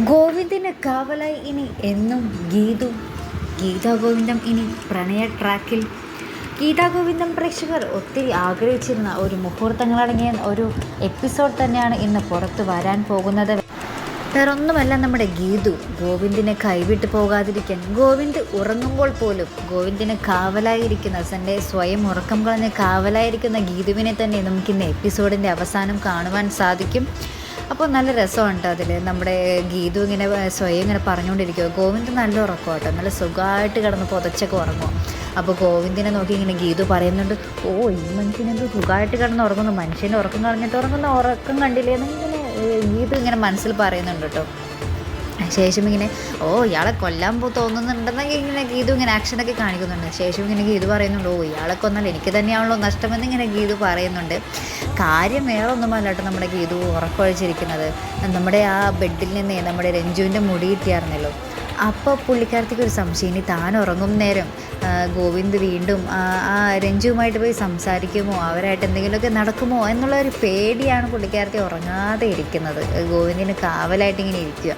ഗോവിന്ദിന് കാവലായി ഇനി എന്നും ഗീതു ഗീതാഗോവിന്ദം ഇനി പ്രണയ ട്രാക്കിൽ. ഗീതാഗോവിന്ദം പ്രേക്ഷകർ ഒത്തിരി ആഗ്രഹിച്ചിരുന്ന ഒരു മുഹൂർത്തങ്ങളടങ്ങിയ ഒരു എപ്പിസോഡ് തന്നെയാണ് ഇന്ന് പുറത്ത് വരാൻ പോകുന്നത്. വേറൊന്നുമല്ല നമ്മുടെ ഗീതു ഗോവിന്ദിനെ കൈവിട്ട് പോകാതിരിക്കാൻ ഗോവിന്ദ് ഉറങ്ങുമ്പോൾ പോലും ഗോവിന്ദിന് കാവലായിരിക്കുന്ന തന്റെ സ്വയം ഉറക്കം കളഞ്ഞ് കാവലായിരിക്കുന്ന ഗീതുവിനെ തന്നെ നമുക്കിന്ന് എപ്പിസോഡിന്റെ അവസാനം കാണുവാൻ സാധിക്കും. അപ്പോൾ നല്ല രസമുണ്ട് അതിൽ നമ്മുടെ ഗീതു ഇങ്ങനെ സ്വയം ഇങ്ങനെ പറഞ്ഞുകൊണ്ടിരിക്കുക ഗോവിന്ദ് നല്ല ഉറക്കം കേട്ടോ നല്ല സുഖമായിട്ട് കിടന്ന് പുതച്ചൊക്കെ ഉറങ്ങും അപ്പോൾ ഗോവിന്ദിനെ നോക്കി ഇങ്ങനെ ഗീതു പറയുന്നുണ്ട് ഓ ഈ മനുഷ്യനെന്ത് സുഖമായിട്ട് കിടന്ന് ഉറങ്ങുന്നു. മനുഷ്യന്റെ ഉറക്കം കളഞ്ഞിട്ട് ഉറങ്ങുന്ന. ഉറക്കം കണ്ടില്ലേ? എന്നിങ്ങനെ ഗീതു ഇങ്ങനെ മനസ്സിൽ പറയുന്നുണ്ട് കേട്ടോ. ശേഷം ഇങ്ങനെ ഓ ഇയാളെ കൊല്ലാൻ പോ തോന്നുന്നുണ്ടെന്നൊക്കെ ഇങ്ങനെ ഗീതു ഇങ്ങനെ ആക്ഷനൊക്കെ കാണിക്കുന്നുണ്ട്. ശേഷം ഇങ്ങനെ ഗീതു പറയുന്നുണ്ട് ഓ ഇയാളെ കൊന്നാൽ എനിക്ക് തന്നെയാണല്ലോ നഷ്ടമെന്ന് ഇങ്ങനെ ഗീതു പറയുന്നുണ്ട്. കാര്യം വേറെ അല്ലാട്ടോ നമ്മുടെ ഗീതു ഉറക്കൊഴിച്ചിരിക്കുന്നത്. നമ്മുടെ ആ ബെഡിൽ നിന്നേ നമ്മുടെ രഞ്ജുവിന്റെ മുടി കിട്ടിയായിരുന്നല്ലോ. അപ്പോൾ പുള്ളിക്കാരത്തേക്ക് ഒരു സംശയം ഇനി താൻ ഉറങ്ങും നേരം ഗോവിന്ദ് വീണ്ടും ആ രഞ്ജുവുമായിട്ട് പോയി സംസാരിക്കുമോ? അവരായിട്ട് എന്തെങ്കിലുമൊക്കെ നടക്കുമോ? എന്നുള്ള ഒരു പേടിയാണ് പുള്ളിക്കാരത്തെ ഉറങ്ങാതെ ഇരിക്കുന്നത്. ഗോവിന്ദിന് കാവലായിട്ട് ഇങ്ങനെ ഇരിക്കുക.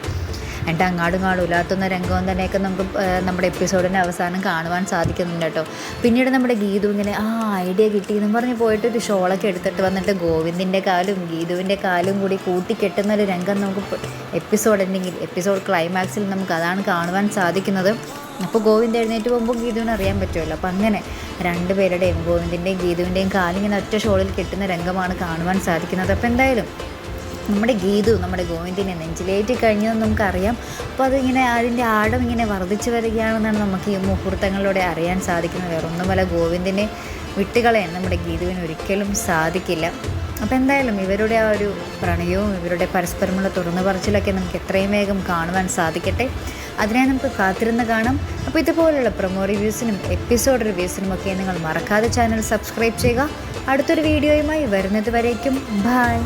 എന്നിട്ട് അങ്ങാടും ഇങ്ങാടും ഇല്ലാത്തുന്ന രംഗവും തന്നെയൊക്കെ നമുക്ക് നമ്മുടെ എപ്പിസോഡിന്റെ അവസാനം കാണുവാൻ സാധിക്കുന്നുണ്ട് കേട്ടോ. പിന്നീട് നമ്മുടെ ഗീതു ഇങ്ങനെ ആ ഐഡിയ കിട്ടിയെന്നും പറഞ്ഞ് പോയിട്ട് ഒരു ഷോളൊക്കെ എടുത്തിട്ട് വന്നിട്ട് ഗോവിന്ദിന്റെ കാലും ഗീതുവിന്റെ കാലും കൂടി കൂട്ടിക്കെട്ടുന്ന ഒരു രംഗം നമുക്ക് എപ്പിസോഡ് ഉണ്ടെങ്കിൽ എപ്പിസോഡ് ക്ലൈമാക്സിൽ നമുക്ക് അതാണ് കാണുവാൻ സാധിക്കുന്നത്. അപ്പോൾ ഗോവിന്ദ് എഴുന്നേറ്റ് പോകുമ്പോൾ ഗീതുവിന് അറിയാൻ പറ്റുമല്ലോ. അപ്പോൾ അങ്ങനെ രണ്ടുപേരുടെയും ഗോവിന്ദിന്റെയും ഗീതുവിന്റെയും കാലിങ്ങനെ ഒറ്റ ഷോളിൽ കിട്ടുന്ന രംഗമാണ് കാണുവാൻ സാധിക്കുന്നത്. അപ്പോൾ എന്തായാലും നമ്മുടെ ഗീതു നമ്മുടെ ഗോവിന്ദിനെ നെഞ്ചിലേറ്റി കഴിഞ്ഞതെന്ന് നമുക്കറിയാം. അപ്പോൾ അതിങ്ങനെ അതിന്റെ ആഴം ഇങ്ങനെ വർദ്ധിച്ചു വരികയാണെന്നാണ് നമുക്ക് ഈ മുഹൂർത്തങ്ങളിലൂടെ അറിയാൻ സാധിക്കുന്നത്. വേറൊന്നുമല്ല ഗോവിന്ദിനെ വിട്ടുകളയാൻ നമ്മുടെ ഗീതുവിന് ഒരിക്കലും സാധിക്കില്ല. അപ്പോൾ എന്തായാലും ഇവരുടെ ആ ഒരു പ്രണയവും ഇവരുടെ പരസ്പരമുള്ള തുറന്നു പറച്ചിലൊക്കെ നമുക്ക് എത്രയും വേഗം കാണുവാൻ സാധിക്കട്ടെ. അതിനായി നമുക്ക് കാത്തിരുന്ന് കാണാം. അപ്പോൾ ഇതുപോലുള്ള പ്രൊമോ റിവ്യൂസിനും എപ്പിസോഡ് റിവ്യൂസിനും ഒക്കെ നിങ്ങൾ മറക്കാതെ ചാനൽ സബ്സ്ക്രൈബ് ചെയ്യുക. അടുത്തൊരു വീഡിയോയുമായി വരുന്നത് വരേക്കും. ബായ്